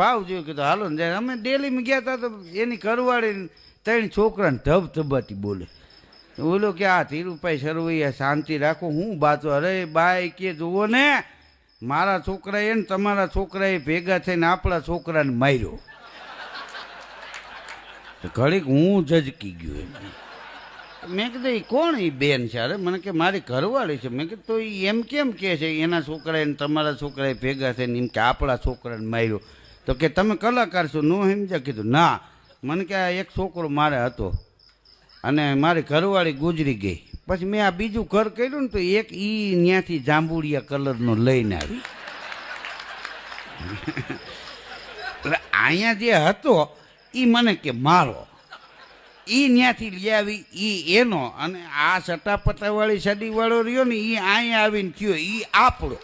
ભાવ જોયું કીધું, હાલો ને અમે ડેલીમાં ગયા હતા તો એની કરવાળી ત્રણ છોકરાને ધબ ધબાટી બોલે. બોલો કે આ ધીરુભાઈ સરવૈયા શાંતિ રાખો, હું બાતો અરે બાય કે જુઓ ને, મારા છોકરાએ ને તમારા છોકરાએ ભેગા થઈને આપણા છોકરાને માર્યો. ઘડીક હું જજકી ગયો એમને મેં કીધું એ કોણ એ બેન છે? અરે મને કે, મારી ઘરવાળી છે. મેં કીધું, તો એ એમ કેમ કે છે? એના છોકરાએ તમારા છોકરાએ ભેગા થઈને એમ કે આપણા છોકરાને માર્યો. તો કે તમે કલાકાર છો, નું સમજ્યા? કીધું, ના. મને કે આ એક છોકરો મારે હતો અને મારી ઘરવાળી ગુજરી ગઈ. પછી મેં આ બીજું ઘર કર્યું ને તો એક ઈ ત્યાંથી જાંબુડિયા કલરનો લઈને આવી. એટલે અહીંયા જે હતો એ મને કે મારો. ઈ ત્યાંથી લઈ આવી, ઈ એનો અને આ સટાપટાવાળી સડીવાળો રહ્યો ને એ અહીંયા આવીને થયો એ આપણો.